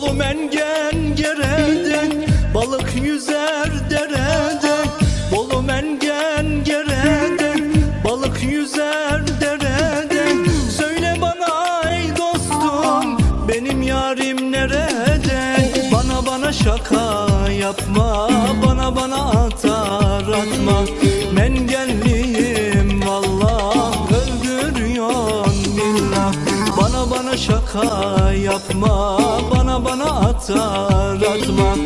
Kolum engen gereden Balık yüzer dereden. Kolum engen gereden Balık yüzer dereden. Söyle bana ey dostum Benim yarim nerede? Bana bana şaka yapma Bana bana atar atma. Mengenliyim valla Öldürüyorsun billah Bana bana şaka yapma atar atma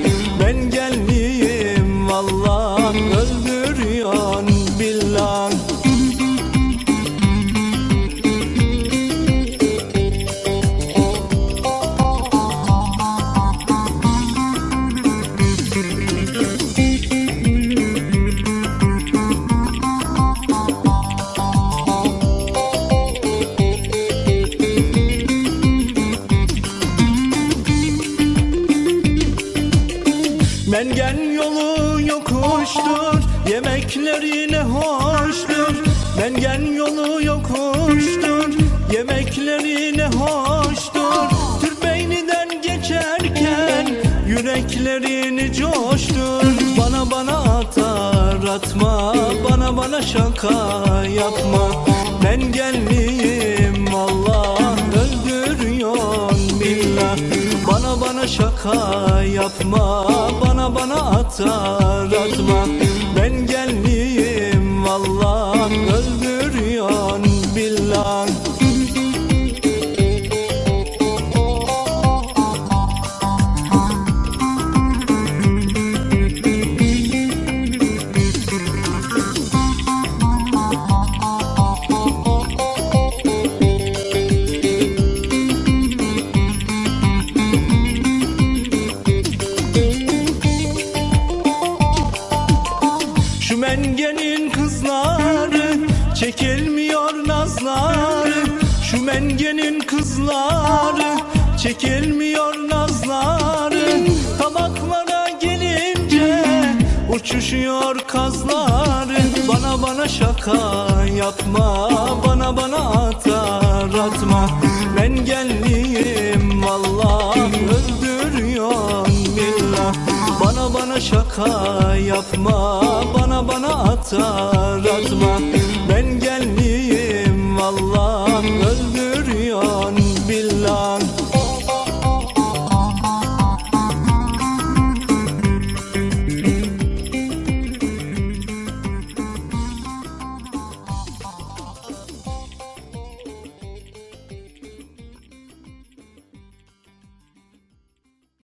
Mengen yolu yokuştur Yemekleri ne hoştur. Mengen yolu yokuştur Yemekleri ne hoştur. Türbeyniden geçerken Yüreklerini coştur. Bana bana atar atma. Bana bana şaka yapma. Ben şaka yapma Bana bana atar atma. Ben gelmeyeyim vallah Öldürüyorsun billah kızları Çekilmiyor nazları. Şu mengenin kızları Çekilmiyor nazları. Tabaklara gelince Uçuşuyor kazları. Bana bana şaka yapma Bana bana atar atma. Ben yapma. Bana bana atar atma